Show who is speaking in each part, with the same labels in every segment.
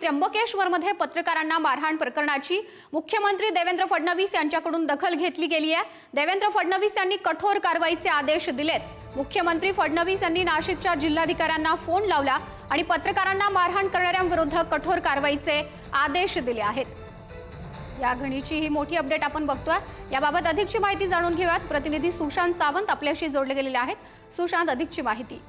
Speaker 1: त्र्यंबकेश्वरमध्ये पत्रकारांना मारहाण प्रकरणाची मुख्यमंत्री देवेंद्र फडणवीस यांच्याकडून दखल घेतली गेली आहे. देवेंद्र फडणवीस यांनी कठोर कारवाईचे आदेश दिलेत. मुख्यमंत्री फडणवीस यांनी नाशिकच्या जिल्हाधिकाऱ्यांना फोन लावला आणि पत्रकारांना मारहाण करणाऱ्यांविरुद्ध कठोर कारवाईचे आदेश दिले आहेत. या घडीची ही मोठी अपडेट आपण बघतोय. याबाबत अधिकची माहिती जाणून घेऊयात. प्रतिनिधी सुशांत सावंत आपल्याशी जोडले गेलेले आहेत. सुशांत अधिकची माहिती.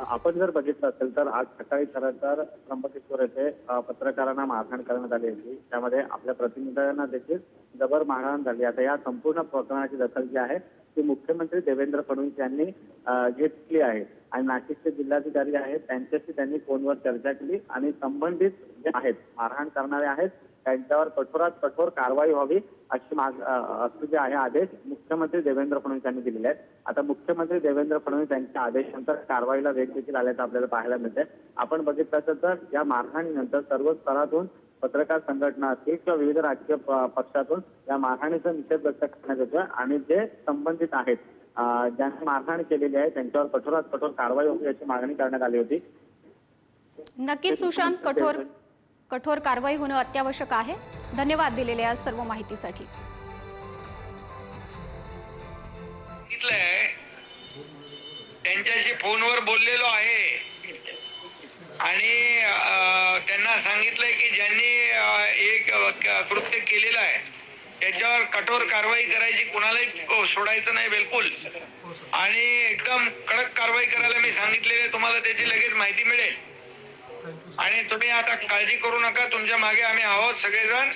Speaker 2: आपण जर बघितलं असेल तर आज सकाळी खरं तर त्र्यंबकेश्वर येथे पत्रकारांना मारहाण करण्यात आली होती. त्यामध्ये आपल्या प्रतिनिधींना देखील जबर मारहाण झाली. आता या संपूर्ण प्रकरणाची दखल जी आहे ती मुख्यमंत्री देवेंद्र फडणवीस यांनी घेतली आहे. आणि नाशिकचे जिल्हाधिकारी आहेत त्यांच्याशी त्यांनी फोनवर चर्चा केली आणि संबंधित जे आहेत मारहाण करणारे आहेत त्यांच्यावर कठोरात कठोर कारवाई व्हावी अशी माग असे जे आहे आदेश मुख्यमंत्री देवेंद्र फडणवीस यांनी दिलेले आहेत. आता मुख्यमंत्री देवेंद्र फडणवीस यांच्या आदेशानंतर कारवाईला वेग देखील आल्याचं आपल्याला पाहायला मिळते आपण बघितलं तर या मारहाणीनंतर सर्व स्तरातून पत्रकार संघटना असतील किंवा विविध राजकीय पक्षातून या मारहाणीचा निषेध व्यक्त करण्यात येतोय. आणि जे संबंधित आहेत ज्यांनी मारहाण केलेली आहे त्यांच्यावर कठोरात कठोर कारवाई होती अशी मागणी करण्यात आली होती.
Speaker 1: नक्कीच सुशांत कठोर कठोर कारवाई होणं अत्यावश्यक आहे. धन्यवाद दिलेल्या या सर्व माहितीसाठी.
Speaker 3: सांगितलंय त्यांच्याशी फोनवर बोललेलो आहे. आणि त्यांना सांगितलंय की ज्यांनी एक कृत्य केलेलं आहे त्याच्यावर कठोर कारवाई करायची कुणालाही सोडायचं नाही बिलकुल. आणि एकदम कडक कारवाई करायला मी सांगितलेले तुम्हाला त्याची लगेच माहिती मिळेल. आणि तुम्ही आता काळजी करू नका तुमच्या मागे आम्ही आहोत सगळेजण.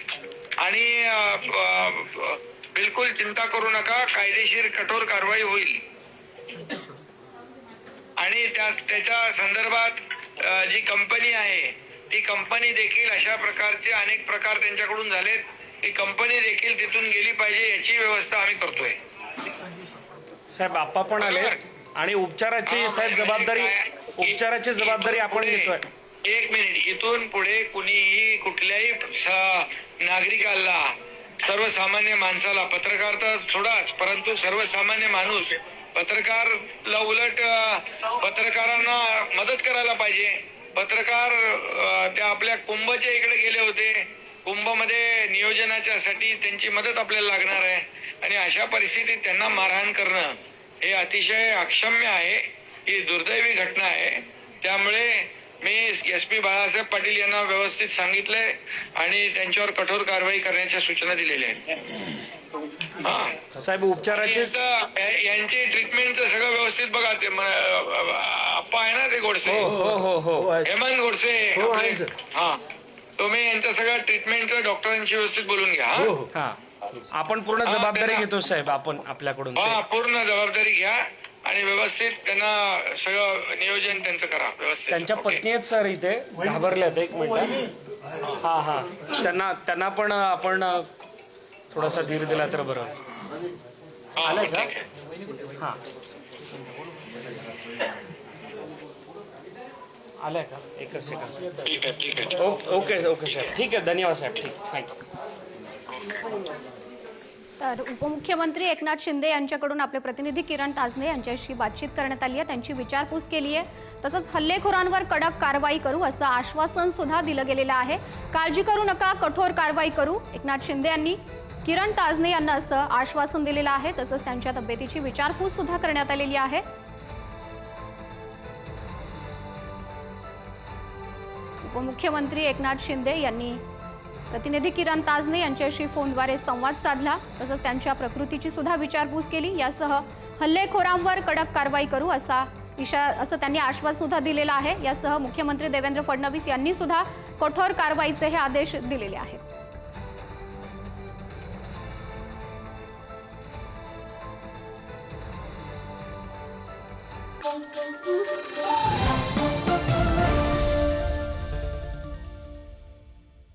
Speaker 3: आणि बिलकुल चिंता करू नका कायदेशीर कठोर कारवाई होईल. आणि त्या त्याच्या संदर्भात जी कंपनी आहे ती कंपनी देखील अशा प्रकारचे अनेक प्रकार त्यांच्याकडून झालेत. ती कंपनी देखील तिथून गेली पाहिजे याची व्यवस्था आम्ही करतोय.
Speaker 4: साहेब आप्पा पण आले. आणि उपचाराची साहेब जबाबदारी उपचाराची जबाबदारी आपण घेतोय.
Speaker 3: एक मिनिट. इथून पुढे कुणीही कुठल्याही नागरिकाला सर्वसामान्य माणसाला पत्रकार तर सोडाच परंतु सर्वसामान्य माणूस पत्रकारला उलट पत्रकारांना मदत करायला पाहिजे. पत्रकार त्या आपल्या कुंभच्या इकडे गेले होते. कुंभमध्ये नियोजनाच्या साठी त्यांची मदत आपल्याला लागणार आहे. आणि अशा परिस्थितीत त्यांना मारहाण करणं हे अतिशय अक्षम्य आहे. ही दुर्दैवी घटना आहे. त्यामुळे मी एस पी बाळासाहेब पाटील यांना व्यवस्थित सांगितलंय आणि त्यांच्यावर कठोर कारवाई करण्याच्या सूचना दिलेल्या आहेत. हा.
Speaker 4: साहेब उपचाराची
Speaker 3: यांचं- तर सगळं व्यवस्थित बघा ते म- आप्पा आहे ना ते गोडसे.
Speaker 4: हो हो हो हो.
Speaker 3: हेमंत गोडसे
Speaker 5: हो,
Speaker 3: तुम्ही यांचं सगळं ट्रीटमेंट डॉक्टरांशी व्यवस्थित बोलून घ्या
Speaker 4: आपण पूर्ण जबाबदारी घेतो साहेब आपण आपल्याकडून.
Speaker 3: हा पूर्ण जबाबदारी घ्या. आणि व्यवस्थित त्यांना सगळं नियोजन त्यांचं करा व्यवस्थित.
Speaker 4: त्यांच्या
Speaker 3: ओके.
Speaker 4: पत्नी आहेत सर इथे घाबरल्यात एक मिनिट. हा हा. त्यांना त्यांना पण आपण थोडासा धीर दिला तर बरं.
Speaker 3: हा,
Speaker 4: आलंय
Speaker 3: ठीक
Speaker 4: का?
Speaker 3: आहे.
Speaker 4: हा. आलंय का? एकच सेकंड
Speaker 3: ठीक आहे ठीक आहे.
Speaker 4: ओके ओके ओके साहेब ठीक आहे धन्यवाद साहेब. ठीक थँक्यू
Speaker 1: तर उपमुख्यमंत्री एकनाथ शिंदे यांच्याकडून आपले प्रतिनिधी किरण ताजने यांच्याशी बातचीत करण्यात आली आहे. त्यांची विचारपूस केली आहे. तसंच हल्लेखोरांवर कडक कारवाई करू असं आश्वासन सुद्धा दिलं गेलेलं आहे. काळजी करू नका कठोर कारवाई करू. एकनाथ शिंदे यांनी किरण ताजने यांना असं आश्वासन दिलेलं आहे. तसंच त्यांच्या तब्येतीची विचारपूस सुद्धा करण्यात आलेली आहे. उपमुख्यमंत्री एकनाथ शिंदे यांनी प्रतिनिधी किरण ताजने यांच्याशी फोनद्वारे संवाद साधला तसंच त्यांच्या प्रकृतीची सुद्धा विचारपूस केली. यासह हल्लेखोरांवर कडक कारवाई करू असा इशा असं त्यांनी आश्वास सुद्धा दिलेला आहे. यासह मुख्यमंत्री देवेंद्र फडणवीस यांनी सुद्धा कठोर कारवाईचे हे आदेश दिलेले आहेत.